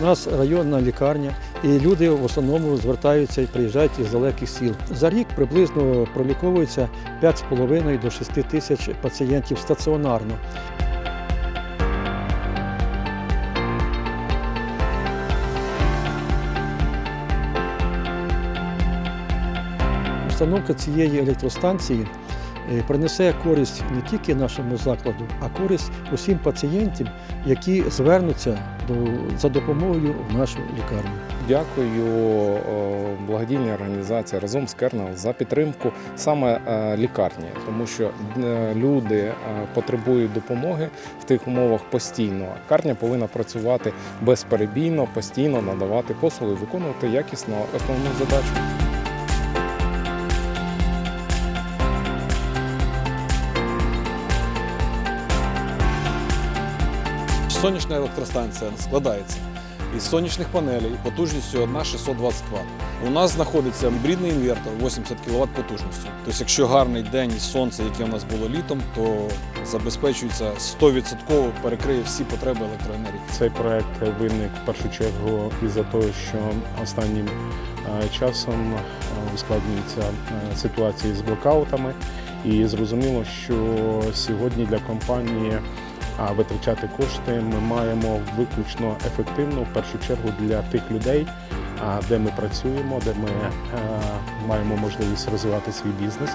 У нас районна лікарня, і люди в основному звертаються і приїжджають із далеких сіл. За рік приблизно проліковується 5,5 до 6 тисяч пацієнтів стаціонарно. Установка цієї електростанції принесе користь не тільки нашому закладу, а користь усім пацієнтам, які звернуться до, за допомогою в нашу лікарню. Дякую е, благодійній організації разом з Кернел за підтримку саме е, лікарні, тому що е, люди е, потребують допомоги в тих умовах постійно. Лікарня повинна працювати безперебійно, постійно надавати послуги, виконувати якісно основну задачу. Сонячна електростанція складається із сонячних панелей потужністю 1 620 Вт. У нас знаходиться гібридний інвертор 80 кВт потужністю. Тобто, якщо гарний день і сонце, яке у нас було літом, то забезпечується 100% перекриє всі потреби електроенергії. Цей проект виник в першу чергу із-за того, що останнім е, часом е, ускладнюються е, ситуації з блокаутами, і зрозуміло, що сьогодні для компанії а, витрачати кошти ми маємо виключно ефективно, в першу чергу для тих людей, де ми працюємо, де ми е, маємо можливість розвивати свій бізнес.